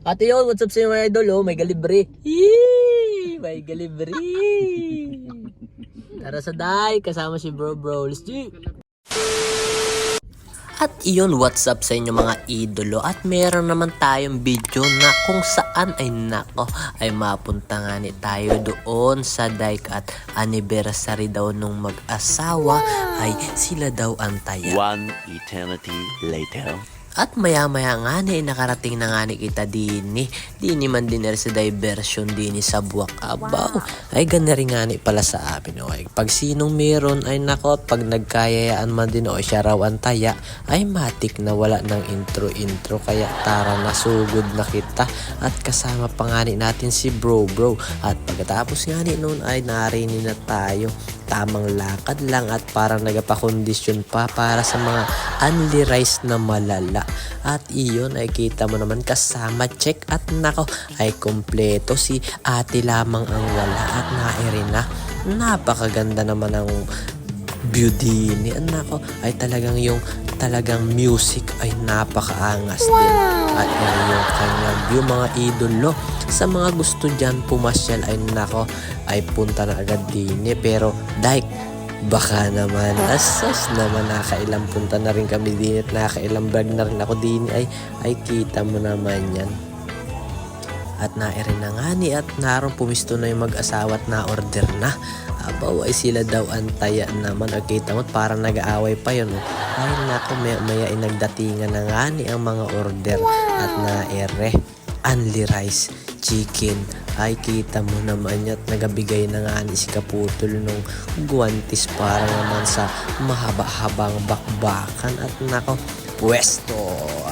Ate yun, what's up sa inyo mga idol? Oh, may galibre. Yee! May galibre. Tara sa day, kasama si bro bro. Let's do. At iyon, what's up sa inyo mga idolo At meron naman tayong video na kung saan ay nako Ay mapunta nga ni tayo doon sa dike at anniversary daw nung mag-asawa Ay sila daw ang taya One eternity later. At maya maya nga ni nakarating na nga ni kita dini. Dini man din sa diversion dini sa buwak abaw. Ay ganda rin nga ni pala sa amin. O, ay, pag sinong meron ay nako pag nagkayayaan man din o siya raw ang taya ay matik na wala ng intro intro kaya tara nasugod na kita at kasama pa nga ni natin si bro bro at pagkatapos nga ni noon ay narinig na tayo tamang lakad lang at parang nagapakondisyon pa para sa mga unli rice na malala. At iyon ay kita mo naman kasama check at nako ay kompleto si ate lamang ang wala. At nairi na. Napakaganda naman ang beauty ni. Anak ko ay talagang yung talagang music ay napakaangas din. At yan yung kanyang view mga idolo. Sa mga gusto dyan pumasyal ay nako ay punta na agad din eh. pero dahil baka naman asas naman nakailang punta na rin kami din at nakailang vlog na rin ako din ay ay kita mo naman yan at nairin na nga ni at naroon pumisto na yung mag-asawa at na-order na. Abaw ay sila daw antaya naman. O kita mo parang nag-aaway pa yun. Ay nako maya, maya ay nagdatingan na nga ni ang mga order at naere. Only rice, chicken. Ay kita mo naman at nagabigay na nga ni si Kaputol nung guwantis para naman sa mahaba-habang bakbakan. At nako pwesto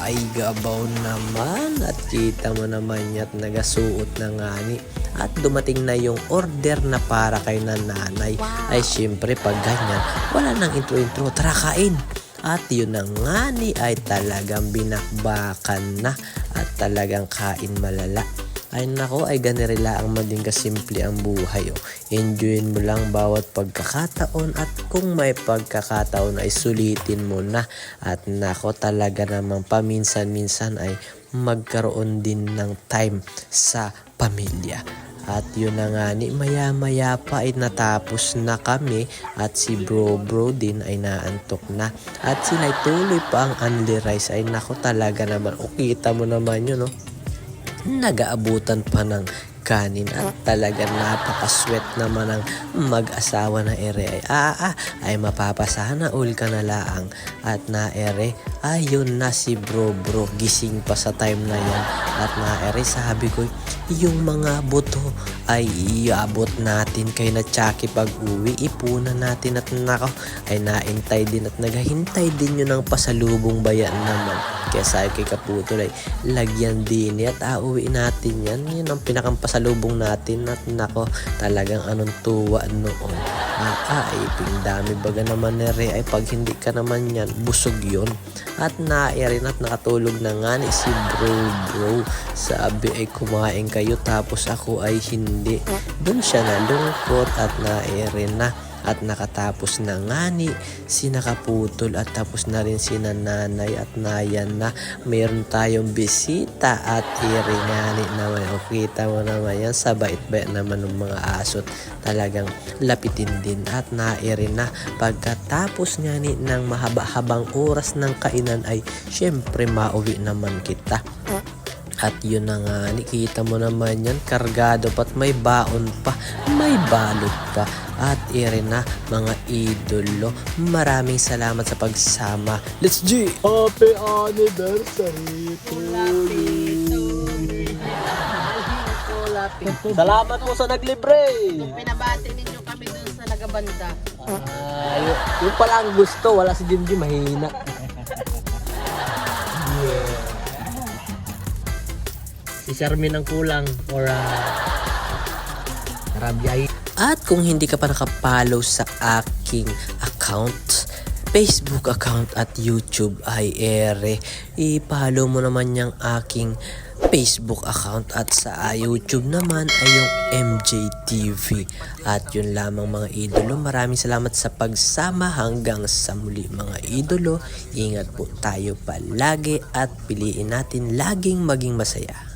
ay gabaw naman. At kita mo naman at nagasuot na nga ni. At dumating na yung order na para kay nanay. Ay syempre pag ganyan wala nang intro-intro tara kain. At yun na nga ni ay talagang binakbakan na. At talagang kain malala ay nako ay ganirila ang maging kasimple ang buhay oh. Enjoyin mo lang bawat pagkakataon at kung may pagkakataon ay sulitin mo na at nako talaga namang paminsan-minsan ay magkaroon din ng time sa pamilya. At yun na nga ni maya maya pa ay natapos na kami at si bro bro din ay naantok na. At sila tuloy pa ang unli rice ay nako talaga naman. O kita mo naman yun no nag-aabutan pa ng kanin at talaga napaka-sweat naman ang mag-asawa na ere. Ay ah, ah ay mapapasana ul ka na laang at na ere ayun na si bro bro. Gising pa sa time na yan at na ere sabi ko yung mga buto ay iabot natin kay na Chucky pag uwi. Ipunan natin at nako ay naintay din at naghahintay din yun ng pasalubong bayan naman. Kaya sabi kay Kaputol ay lagyan din at auwi natin yan. Yun ang pinakang pasalubong natin at nako talagang anong tuwa noon. Ah, ay pingdami baga naman ni Re. Ay pag hindi ka naman yan busog yun at nairin at nakatulog na nga ni si bro bro. Sabi ay kumain kayo. Tapos ako ay hindi. Doon siya nalungkot at nairin na at nakatapos na nga ni si nakaputol at tapos na rin si nanay at nayan na meron tayong bisita at iri nga ni naman o kita mo naman yan. Sa bait-bait naman ng mga asot talagang lapitin din at nairi na. Pagkatapos nga ni ng mahaba-habang oras ng kainan ay syempre mauwi naman kita at yun na nga, nakita mo naman yan, kargado pa't may baon pa, may balot pa. At ire na, mga idolo, maraming salamat sa pagsama. Let's G! Happy anniversary to Salamat po sa naglibre! Pinabati ninyo kami dun sa Nagabanda. Ah, yun, yun pala ang gusto, wala si Jim Jim, mahina. Si Shermin ang kulang or uh, Rabiyay. At kung hindi ka pa nakapollow sa aking account, Facebook account at YouTube ay ere, i-follow mo naman yung aking Facebook account at sa YouTube naman ay yung MJTV. At yun lamang mga idolo. Maraming salamat sa pagsama hanggang sa muli mga idolo. Ingat po tayo palagi at piliin natin laging maging masaya.